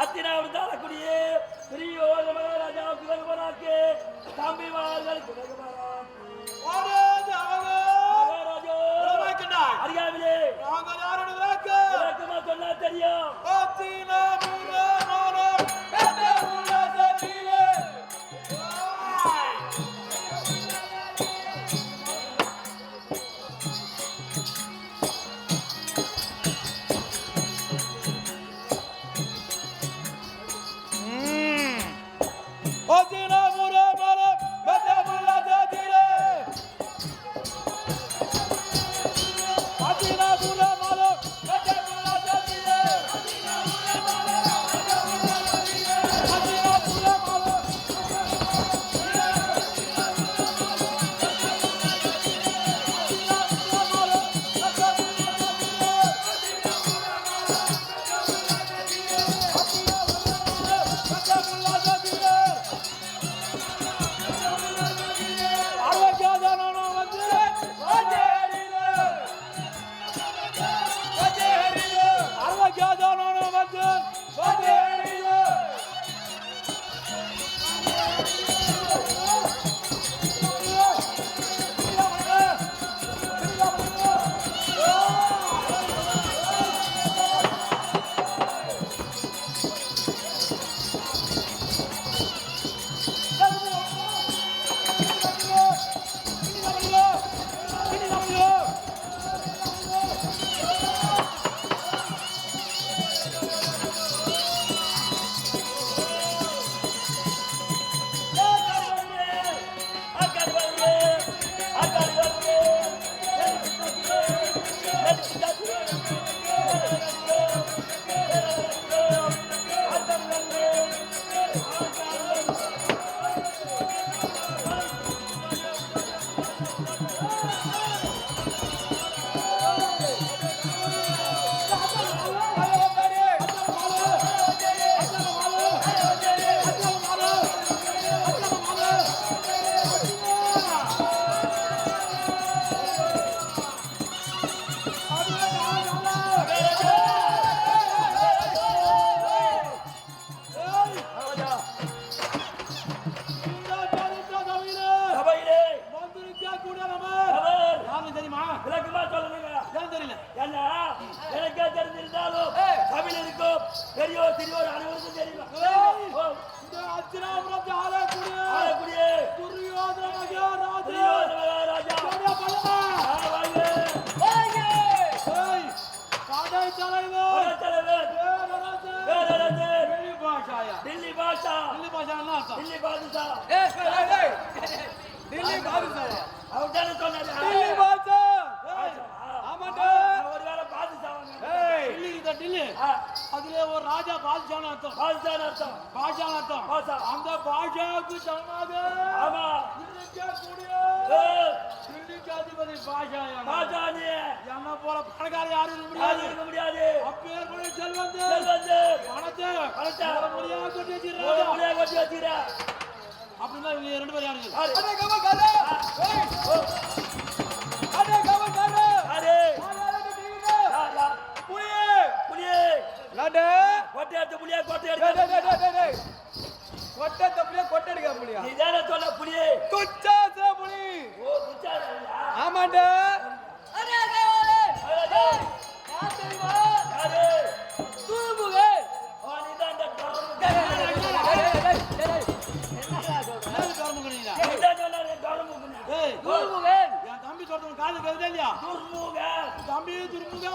அத்தினாவின் தாழக்கூடிய பெரியோர் மகாராஜா குலகுமராக்கு. மகாராஜா. அறியாவிலே. விளக்கமா சொன்னா தெரியும். சபையிலே Okay. ஏன்னா எனக்கே தெரிஞ்சிருந்தாலும் சபையில் இருக்கும் பெரியோர் சிறியோர் அனைவருக்கும் தெரியும்? அத்திராபுரத்தை ஆளக்கூடிய ஆளக்கூடிய துரியோதன மகாராஜா மகாராஜா தலைவர். பாஷாயா டில்லி பாஷா பாஷா. என்ன டில்லி பாதுஷா. டில்லி சொன்னாரு. டில்லி பாதுஷா. ஆமாண்டா. நான் ஒருவேளை பாதுஷாவாங்க. டில்லி இந்த டில்லி ஆ, அதுல ஒரு ராஜா பாதுஷான்னு அர்த்தம் பாதுஷான்னு அர்த்தம் பாஷான்னு அர்த்தம் பாஷா. அந்த பாஷாவுக்கு சமமாக ஆமா. அதிபதி பாஷாயா பாஷா நீ என்ன போல பணக்கார யாரும் இருக்க முடியாது. இருக்க முடியாது. செல்வந்து செல்வந்து, பணத்தை பணத்தை. வச்சிருக்காங்க. கொட்டி வச்சுக்கிற. அப்படின்னா இவங்க ரெண்டு பேரும் யாருங்க என்னடே? கொட்டை எடுத்து புலியா, கொட்டை எடுத்து. கொட்டை தப்புலியா, கொட்டை அடிக்க புலியா? நீ தானே சொன்ன புலியே. துச்சாச புலி! ஓ, துச்சாதனயா? ஆமாண்டே. யாரு? யாரு? ஓ, நீதான் இந்த கவர்மெண்ட். என்னது கருமகனிடா? நீதான் சொன்னாரு, கவர்மெண்ட். ஏய், என் தம்பி சொல்றது காது கேக்குதா இல்லையா? துர்முகன். தம்பி திரும்புங்க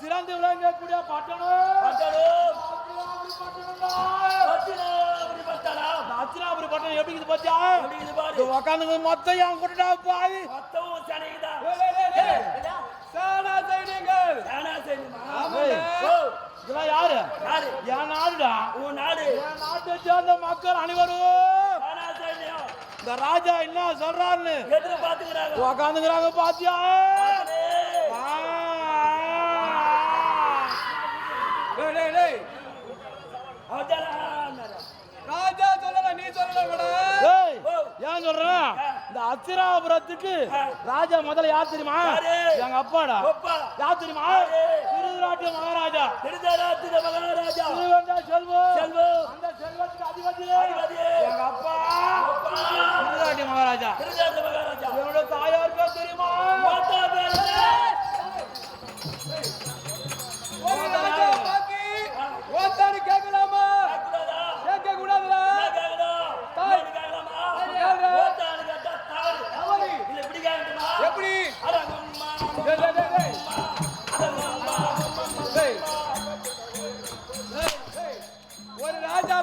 சிறந்து விளங்கக்கூடிய பட்டணம் பட்டணம். பத்தினாபுரி பட்டணம் எப்படி பாத்தியா? இது பாரு? இது உக்காந்துங்க மொத்தம் என் கூட்டடா பாய். மொத்தமும் சேனா சரிம்மா ஆமாங்க. ஓ. இதெல்லாம் யாரு? யாரு? என் நாடுடா. உன் நாடு. என் நாட்டை சேர்ந்த மக்கள் அனைவரும். இந்த ராஜா என்ன சொல்றாருன்னு எதிர பாத்துக்கிறாங்க உக்காந்துக்கிறாங்க பாத்தியா ராஜா சொல்லல நீ சொல்லல கூட ஏய், ஏன் சொல்றேன் இந்த அச்சிராபுரத்துக்கு ராஜா முதல்ல யார் தெரியுமா? எங்க அப்பாடா. யார் தெரியுமா? திருவிராட்டிய மகாராஜா. திருதராத்திர மகாராஜா. செல்வம். செல்வம். அந்த செல்வத்துக்கு அதிபதி. எங்க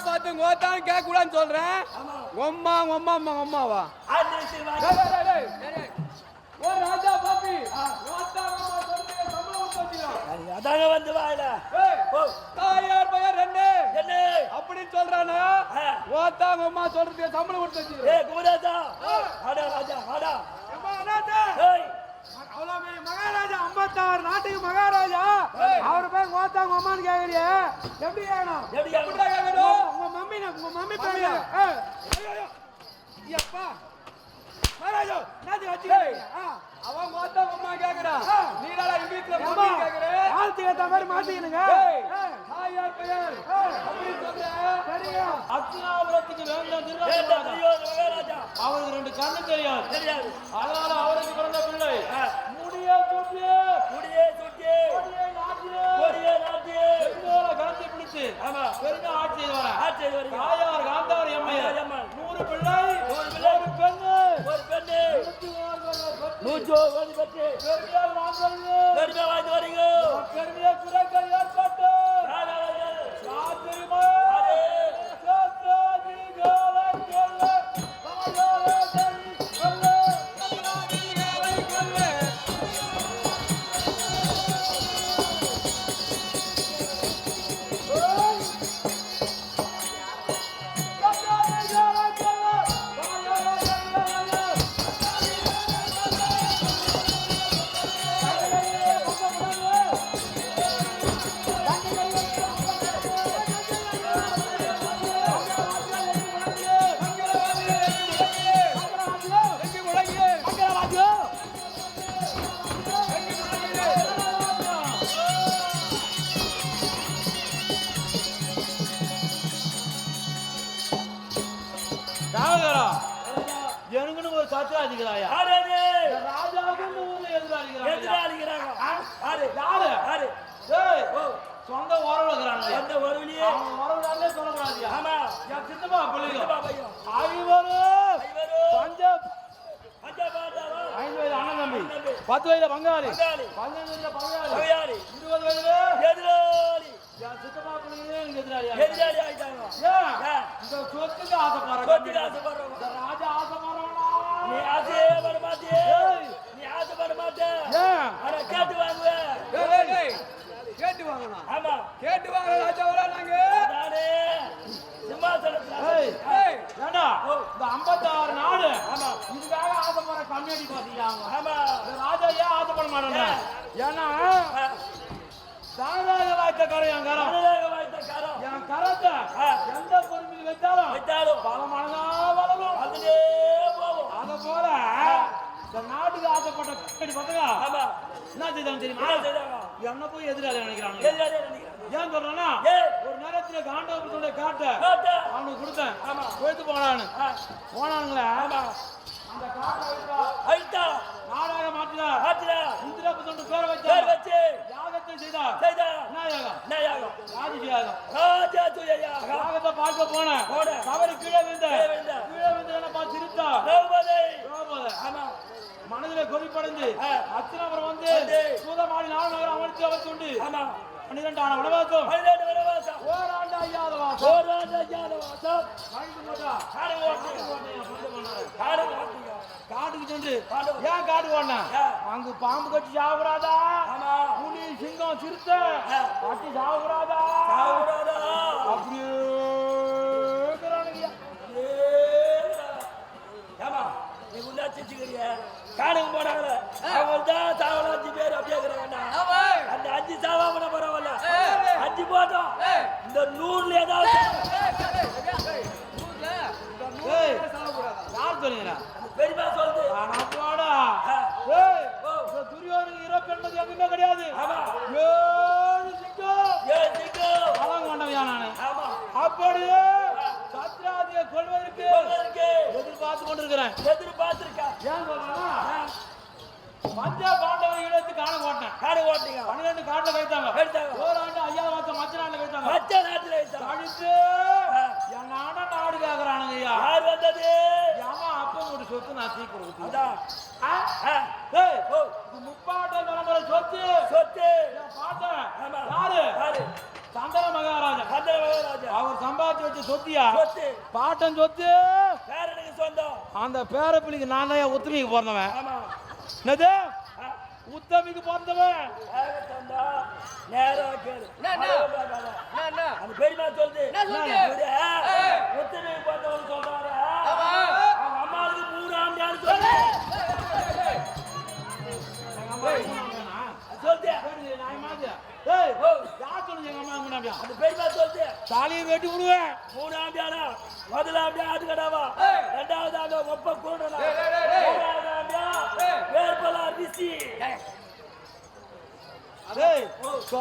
பார்த்து ஓத்தான்னு கேட்க கூடாதுன்னு சொல்றேன் ஒம்மா ஒம்மா அம்மா டேய். ஒரு ராஜா வச்சுக்கலாம் அதாங்க வந்து வாயில. ஏய் தாயார் பையன் ரெண்டு. என்ன? அப்படின்னு சொல்றானா. ஓத்தாங்க அம்மா சொல்றது சம்பளம் கொடுத்து ஏய் குமராஜா ஆடா ராஜா ஆடா ஏய். அவ்வளோ பெரிய மகாராஜா ஐம்பத்தாறு நாட்டுக்கு மகாராஜா. அவர் பேர் ஓத்தாங்க அம்மான்னு கேக்குறிய. எப்படி கேட்கணும் எப்படி கேட்கணும்? மம்மி உங்க மம்மி பேரு அப்பா மகாராஜா நாட்டு வச்சு அவன் ஓத்தாங்க அம்மா கேக்குறான் நீ என்னடா இங்கிலீஷ்ல மம்மி கேக்குற ஆளுக்கு ஏத்த மாதிரி மாத்திக்கணுங்க தாயார் பெயர் அப்படி சொல்றேன் சரியா அச்சினாபுரத்துக்கு வேண்டாம் மகாராஜா அவருக்கு ரெண்டு கண்ணு தெரியாது தெரியாது அதனால அவருக்கு பிறந்த பிள்ளை. முடிய சுற்றி குடியே பிடித்து ஆமா. பெருந்த ஆட்சி செய்வாரா ஆட்சி வரைக்கும் தாயார் காந்தார் எம்மையார். நூறு பிள்ளை நூறு பிள்ளை. ஒரு பெண்ணு. ஒரு பெண்ணு. நூற்றி ஒரு பெண்ணு. நூற்று ஒரு பத்து பெரிய மாங்கல்ய பெருமை வாய்ந்து வரீங்க யாரு? யாரு? யாரு? ஏய் சொந்த உறவுல இருக்கிறாங்க அந்த ஒருவனையே. அவன் உறவுடாலே சொல்லக்கூடாதியா ஆமா. என் சித்தப்பா பிள்ளைங்க. ஐவரு. பஞ்சப். ஐந்து வயது அண்ணன் தம்பி. பத்து வயதுல பங்காளி. பதினஞ்சு வயதுல பங்காளி. இருபது வயதுல எதிராளி. என் சித்தப்பா பிள்ளைங்க எங்க எதிராளியா எதிராளி ஆயிட்டாங்க. ஏன்? இந்த சொத்துக்கு ஆசைப்படுற சொத்துக்கு ராஜா நீ ஆசையே பட மாட்டியே. ஏய். நீ ஆசைப்பட மாட்ட. ஏன் ஆனா கேட்டு வாங்குவ. கேட்டு வாங்கணும் ஆமா. கேட்டு வாங்க ராஜா வரா நாங்க நானே சிம்மாசனத்துல ஏய் ஏய், ஏண்டா இந்த ஐம்பத்தாறு நாடு ஆமா. இதுக்காக ஆசைப்படுற கம்யூனிட்டி பாத்தீங்களா அவங்க ஆமா. இந்த ராஜா ஏன் ஆசைப்பட மாட்டாங்க ஏன்னா ஆ, தாராக வாய்த்த கரம் என் கரம் மனதாக வாய்த்த காரம். என் கரத்தை ஆ. எந்த பொறுமையில் வச்சாலும் வைத்தாலும் பலமானதா வளரும் அதுலயே போகும். அத போல இந்த நாட்டுக்கு ஆசைப்பட்ட கம்பெனி பசங்க. என்ன செய்தாங்க தெரியுமா என்ன போய் எதிராளி நினைக்கிறாங்க. ஏன் சொல்றேன்னா. ஒரு நேரத்துல காண்டவத்துடைய காட்டை. அவனுக்கு கொடுத்தேன் ஆமா. போயிட்டு போனான்னு ஆ, போனானுங்களே. அந்த காட்டை. நாடாக மாற்றினா ஆத்துல இந்திரபுத்தோண்டு பேரை பேர் வச்சு யாகத்தை செய்தார் செய்தா. என்ன யாகம் என்ன யாகம்? ராஜ யாகம் ராஜா துய யாகம். யாகத்தை பார்க்க. தவறு கீழே விழுந்த கீழே விழுந்த. என்னப்பா சிரித்தா திரௌபதி. திரௌபதி. ஆமா. மனதிலே கொதிப்படைந்து ஆ. அத்தினாபுரம் வந்து வந்து. சூதமாடி நாலு நகரம் அமர்த்தி அவர் கொண்டு ஆமா பன்னிரெண்டான உணவாக்கும் பன்னிரண்டு வனவாசம் ஓராண்டு ஐயாத வாசம் ஓராண்டு ஐயாத வாசம் வாங்கிட்டு போட்டா காடு ஓட்டுங்க காடு ஓட்டுங்க காட்டுக்கு சென்று. ஏன் காடு ஓடின? அங்கு பாம்பு கட்டி சாப்பிடாதா புலி சிங்கம் சிறுத்தை. கட்டி சாப்பிடாதா சாப்பிடாதா அப்படியே. ஏமா நீ உள்ள சிச்சுக்கிறிய காடுக்கு போனாங்களே. அவங்க தான் சாவல அஞ்சு பேர் அப்படியே இருக்கிறாங்கண்ணா அந்த அஞ்சு சாவாம பரவாயில்ல அஞ்சு போட்டோம் இந்த நூறுல ஏதாவது ஏய், யார் சொன்னீங்களா அந்த பெரியமா சொல்லுது ஆனா போடா ஆ. ஏய், ஓ. இந்த துரியோதனுக்கு இறப்பு என்பது எங்குமே கிடையாது ஆமா ஏழு சிங்கம் ஏ சிக்கு பலம் கொண்டவையா நானு ஆமா அப்படியே சத்ராதியை கொள்வதற்கு உங்களுக்கு எதிர்பார்த்து கொண்டிருக்கிறேன். எதிர்பார்த்திருக்கா? ஏன் மத்திய பாண்டவர் இடத்து காண போட்டேன் காடு ஓட்டுங்க பன்னிரெண்டு காட்டுல வைத்தாங்க வைத்தாங்க. ஓராண்டு ஐயாவது மாசம் மச்ச நாட்டுல வைத்தாங்க மச்ச நாட்டுல வைத்தா கழித்து என் நாட நாடு கேக்குறானுங்க ஐயா. யார் வந்தது? ஏமா அப்ப ஒரு சொத்து நான் சீக்கிரம் கொடுத்து. அதான் ஆ, ஏய் ஓ. இது முப்பாட்ட தலைமுறை சொத்து. சொத்து. ஆமா. யாரு? யாரு? சந்தன மகாராஜா சந்திர மகாராஜா அவர் சம்பாதிச்சு வச்ச சொத்தியா? சொத்து. பாட்டன் சொத்து. அந்த பேரப்பிள்ளைக்கு நான் தான் உத்தமிக்கு பிறந்தவன். ஆமா. என்னது? உத்தமிக்கு பிறந்தவன். பேரனுக்கு சொந்தம் நேரா கேளு. அந்த பெரியமா சொல்லுது. உத்தரவு பார்த்தவங்க சொல்றாரு. அவங்க அம்மாவுக்கு மூணாம் நாள் சொல்லு தாலியை வெட்டி விடுவேன். மூணாம் முதலாம் ஆட்டுக்கடாவா? ரெண்டாவது ஆண்டு ஒப்ப கூடலாம் வேர்பலா டேய்